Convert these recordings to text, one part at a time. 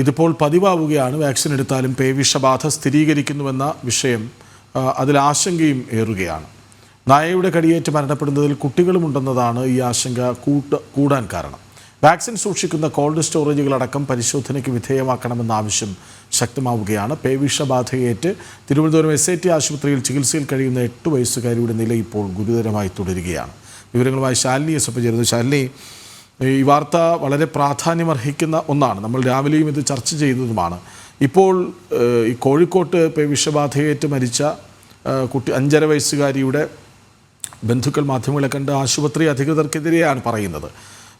ഇതിപ്പോൾ പതിവാവുകയാണ്. വാക്സിൻ എടുത്താലും പേവിഷബാധ സ്ഥിരീകരിക്കുന്നുവെന്ന വിഷയം അതിൽ ആശങ്കയും ഏറുകയാണ്. നായയുടെ കടിയേറ്റ് മരണപ്പെടുന്നതിൽ കുട്ടികളുമുണ്ടെന്നതാണ് ഈ ആശങ്ക കൂട്ട കൂടാൻ കാരണം. വാക്സിൻ സൂക്ഷിക്കുന്ന കോൾഡ് സ്റ്റോറേജുകളടക്കം പരിശോധനയ്ക്ക് വിധേയമാക്കണമെന്ന ആവശ്യം ശക്തമാവുകയാണ്. പേവിഷബാധയേറ്റ് തിരുവനന്തപുരം എസ് ഐ ടി ആശുപത്രിയിൽ ചികിത്സയിൽ കഴിയുന്ന എട്ട് വയസ്സുകാരിയുടെ നില ഇപ്പോൾ ഗുരുതരമായി തുടരുകയാണ്. വിവരങ്ങളുമായി ശാലിനി എസ് ഒപ്പം ചേരുന്നു. ശാലിനി ഈ വാർത്ത വളരെ പ്രാധാന്യമർഹിക്കുന്ന ഒന്നാണ്. നമ്മൾ രാവിലെയും ഇത് ചർച്ച ചെയ്യുന്നതുമാണ്. ഇപ്പോൾ ഈ കോഴിക്കോട്ട് വിഷബാധയേറ്റ് മരിച്ച കുട്ടി അഞ്ചര വയസ്സുകാരിയുടെ ബന്ധുക്കൾ മാധ്യമങ്ങളെ കണ്ട് ആശുപത്രി അധികൃതർക്കെതിരെയാണ് പറയുന്നത്.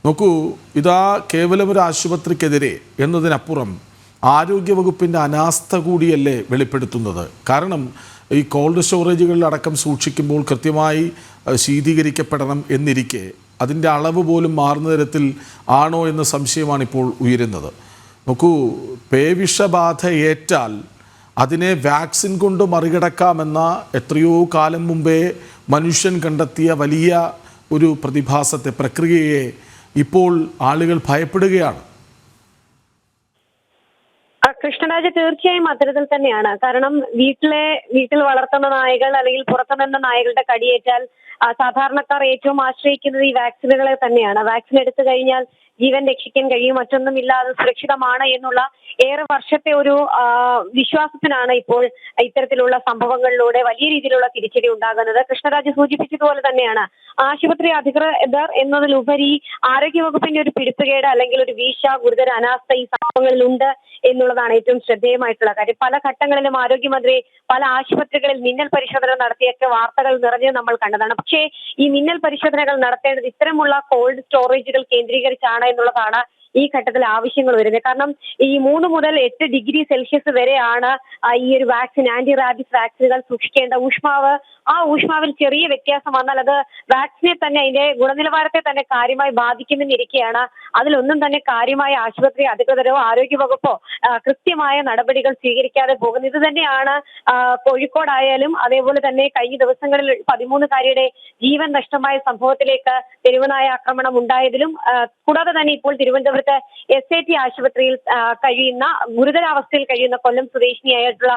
നോക്കൂ ഇതാ കേവലം ഒരു ആശുപത്രിക്കെതിരെ എന്നതിനപ്പുറം ആരോഗ്യവകുപ്പിന്റെ അനാസ്ഥ കൂടിയല്ലേ വെളിപ്പെടുത്തുന്നത്. കാരണം ഈ കോൾഡ് സ്റ്റോറേജുകളിലടക്കം സൂക്ഷിക്കുമ്പോൾ കൃത്യമായി ശീതീകരിക്കപ്പെടണം എന്നിരിക്കെ അതിന്റെ അളവ് പോലും മാറുന്ന തരത്തിൽ ആണോ എന്ന സംശയമാണ് ഇപ്പോൾ ഉയരുന്നത്. നോക്കൂ പേവിഷബാധ ഏറ്റാൽ അതിനെ വാക്സിൻ കൊണ്ട് മറികടക്കാമെന്ന എത്രയോ കാലം മുമ്പേ മനുഷ്യൻ കണ്ടെത്തിയ വലിയ ഒരു പ്രതിഭാസത്തെ പ്രക്രിയയെ ഇപ്പോൾ ആളുകൾ ഭയപ്പെടുകയാണ്. ആ, തീർച്ചയായും അത്തരത്തിൽ തന്നെയാണ്. കാരണം വീട്ടിലെ വീട്ടിൽ വളർത്തുന്ന നായകൾ അല്ലെങ്കിൽ പുറത്തുനിന്ന നായകളുടെ കടിയേറ്റാൽ സാധാരണക്കാർ ഏറ്റവും ആശ്രയിക്കുന്നത് ഈ വാക്സിനുകളെ തന്നെയാണ്. വാക്സിൻ എടുത്തു കഴിഞ്ഞാൽ ജീവൻ രക്ഷിക്കാൻ കഴിയും മറ്റൊന്നുമില്ലാതെ സുരക്ഷിതമാണ് എന്നുള്ള ഏറെ വർഷത്തെ ഒരു വിശ്വാസത്തിനാണ് ഇപ്പോൾ ഇത്തരത്തിലുള്ള സംഭവങ്ങളിലൂടെ വലിയ രീതിയിലുള്ള തിരിച്ചടി ഉണ്ടാകുന്നത്. കൃഷ്ണരാജ് സൂചിപ്പിച്ചതുപോലെ തന്നെയാണ്. ആശുപത്രി അധികൃതർ എന്നതിലുപരി ആരോഗ്യവകുപ്പിന്റെ ഒരു പിടിപ്പുകേട് അല്ലെങ്കിൽ ഒരു വീഴ്ച ഗുരുതര അനാസ്ഥ ഈ സംഭവങ്ങളിലുണ്ട് എന്നുള്ളതാണ് ഏറ്റവും ശ്രദ്ധേയമായിട്ടുള്ള കാര്യം. പല ഘട്ടങ്ങളിലും ആരോഗ്യമന്ത്രി പല ആശുപത്രികളിൽ മിന്നൽ പരിശോധന നടത്തിയൊക്കെ വാർത്തകൾ നിറഞ്ഞ് നമ്മൾ കണ്ടതാണ്. പക്ഷേ ഈ മിന്നൽ പരിശോധനകൾ നടത്തേണ്ടത് ഇത്തരമുള്ള കോൾഡ് സ്റ്റോറേജുകൾ കേന്ദ്രീകരിച്ചാണ് എന്നുള്ളതാണ് ഈ ഘട്ടത്തിൽ ആവശ്യങ്ങൾ വരുന്നത്. കാരണം ഈ മൂന്ന് മുതൽ എട്ട് ഡിഗ്രി സെൽഷ്യസ് വരെയാണ് ഈ ഒരു വാക്സിൻ ആന്റി റാബിസ് വാക്സിനുകൾ സൂക്ഷിക്കേണ്ട. ഊഷ്മാവ് ആ ഊഷ്മാവിൽ ചെറിയ വ്യത്യാസം വന്നാൽ അത് വാക്സിനെ തന്നെ അതിന്റെ ഗുണനിലവാരത്തെ തന്നെ കാര്യമായി ബാധിക്കുമെന്നിരിക്കെയാണ്. അതിലൊന്നും തന്നെ കാര്യമായ ആശുപത്രി അധികൃതരോ ആരോഗ്യവകുപ്പോ വകുപ്പോ കൃത്യമായ നടപടികൾ സ്വീകരിക്കാതെ പോകുന്നത്. ഇത് തന്നെയാണ് കോഴിക്കോടായാലും അതേപോലെ തന്നെ കഴിഞ്ഞ ദിവസങ്ങളിൽ പതിമൂന്നുകാരിയുടെ ജീവൻ നഷ്ടമായ സംഭവത്തിലേക്ക് തെരുവനായ ആക്രമണം ഉണ്ടായതിലും കൂടാതെ തന്നെ ഇപ്പോൾ തിരുവനന്തപുരത്ത് എസ് ഐ ടി ആശുപത്രിയിൽ കഴിയുന്ന ഗുരുതരാവസ്ഥയിൽ കഴിയുന്ന കൊല്ലം സ്വദേശിനിയായിട്ടുള്ള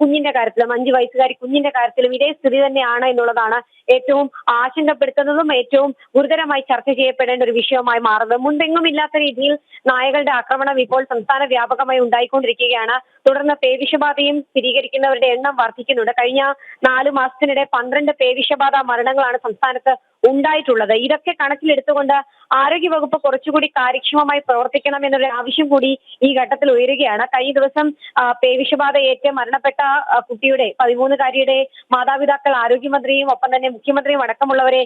കുഞ്ഞിന്റെ കാര്യത്തിലും അഞ്ചു വയസ്സുകാരി കുഞ്ഞിന്റെ കാര്യത്തിലും ഇതേ സ്ഥിതി തന്നെയാണ് എന്നുള്ളതാണ് ഏറ്റവും ആശങ്കപ്പെടുത്തുന്നതും ഏറ്റവും ഗുരുതരമായി ചർച്ച ചെയ്യപ്പെടേണ്ട ഒരു വിഷയമായി മാറുന്നത്. മുൻപെങ്ങും ഇല്ലാത്ത രീതിയിൽ നായകളുടെ ആക്രമണം ഇപ്പോൾ സംസ്ഥാന വ്യാപകമായി ഉണ്ടായിക്കൊണ്ടിരിക്കുകയാണ്. തുടർന്ന് പേവിഷബാധയും സ്ഥിരീകരിക്കുന്നവരുടെ എണ്ണം വർദ്ധിക്കുന്നുണ്ട്. കഴിഞ്ഞ നാല് മാസത്തിനിടെ പന്ത്രണ്ട് പേവിഷബാധ മരണങ്ങളാണ് സംസ്ഥാനത്ത് ഉണ്ടായിട്ടുള്ളത്. ഇതൊക്കെ കണക്കിലെടുത്തുകൊണ്ട് ആരോഗ്യവകുപ്പ് കുറച്ചുകൂടി കാര്യക്ഷമമായി പ്രവർത്തിക്കണം എന്നൊരു ആവശ്യം കൂടി ഈ ഘട്ടത്തിൽ ഉയരുകയാണ്. കഴിഞ്ഞ ദിവസം പേവിഷബാധ ഏറ്റ് മരണപ്പെട്ട കുട്ടിയുടെ പതിമൂന്നുകാരിയുടെ മാതാപിതാക്കൾ ആരോഗ്യമന്ത്രിയും ഒപ്പം തന്നെ മുഖ്യമന്ത്രിയും അടക്കമുള്ളവരെ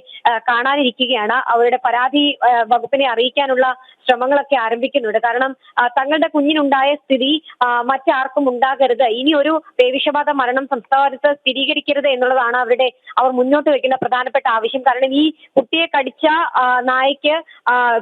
കാണാനിരിക്കുകയാണ്. അവരുടെ പരാതി വകുപ്പിനെ അറിയിക്കാനുള്ള ശ്രമങ്ങളൊക്കെ ആരംഭിക്കുന്നുണ്ട്. കാരണം തങ്ങളുടെ കുഞ്ഞിനുണ്ടായ സ്ഥിതി മറ്റാർക്കും ഉണ്ടാകരുത്. ഇനി ഒരു പേവിഷബാധ മരണം സംസ്ഥാനത്ത് സ്ഥിരീകരിക്കരുത് എന്നുള്ളതാണ് അവരുടെ അവർ മുന്നോട്ട് വെക്കുന്ന പ്രധാനപ്പെട്ട ആവശ്യം. കാരണം ഈ കുട്ടിയെ കടിച്ച നായയ്ക്ക്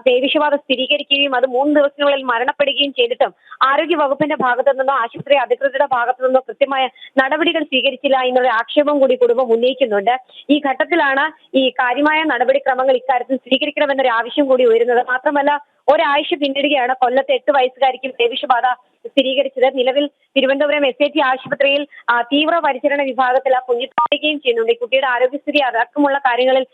പേവിഷബാധ സ്ഥിരീകരിക്കുകയും അത് മൂന്ന് ദിവസത്തിനുള്ളിൽ മരണപ്പെടുകയും ചെയ്തിട്ടും ആരോഗ്യ വകുപ്പിന്റെ ഭാഗത്തു നിന്നോ ആശുപത്രി അധികൃതരുടെ ഭാഗത്തു നിന്നോ കൃത്യമായ നടപടികൾ സ്വീകരിച്ചില്ല എന്നുള്ള ആക്ഷേപം കൂടി കുടുംബം ഉന്നയിക്കുന്നുണ്ട്. ഈ ഘട്ടത്തിലാണ് ഈ കാര്യമായ നടപടിക്രമങ്ങൾ ഇക്കാര്യത്തിൽ സ്വീകരിക്കണമെന്നൊരു ആവശ്യം കൂടി ഉയരുന്നത്. മാത്രമല്ല ഒരാഴ്ച പിന്നിടുകയാണ് കൊല്ലത്തെ എട്ട് വയസ്സുകാരിക്കും പേവിഷബാധ സ്ഥിരീകരിച്ചത്. നിലവിൽ തിരുവനന്തപുരം എസ് ഐ ടി ആശുപത്രിയിൽ തീവ്ര പരിചരണ വിഭാഗത്തിൽ ആ കുഞ്ഞ് തുടരുകയും ചെയ്യുന്നുണ്ട്. ഈ കുട്ടിയുടെ ആരോഗ്യസ്ഥിതി അടക്കമുള്ള കാര്യങ്ങളിൽ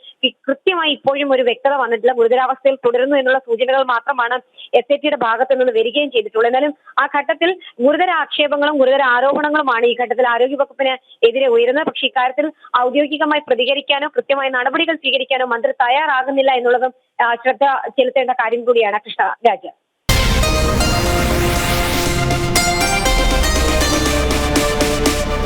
കൃത്യമായി ഇപ്പോഴും ഒരു വ്യക്തത വന്നിട്ടില്ല. ഗുരുതരാവസ്ഥയിൽ തുടരുന്നു എന്നുള്ള സൂചനകൾ മാത്രമാണ് എസ് ഐ ടിയുടെ ഭാഗത്തു നിന്ന് വരികയും ചെയ്തിട്ടുള്ളൂ എന്നാലും ആ ഘട്ടത്തിൽ ഗുരുതര ആക്ഷേപങ്ങളും ഗുരുതര ആരോപണങ്ങളുമാണ് ഈ ഘട്ടത്തിൽ ആരോഗ്യവകുപ്പിന് എതിരെ ഉയരുന്നത്. പക്ഷേ ഇക്കാര്യത്തിൽ ഔദ്യോഗികമായി പ്രതികരിക്കാനോ കൃത്യമായ നടപടികൾ സ്വീകരിക്കാനോ മന്ത്രി തയ്യാറാകുന്നില്ല എന്നുള്ളതും ശ്രദ്ധ ചെലുത്തേണ്ട കാര്യം കൂടിയാണ് കൃഷ്ണ രാജ്.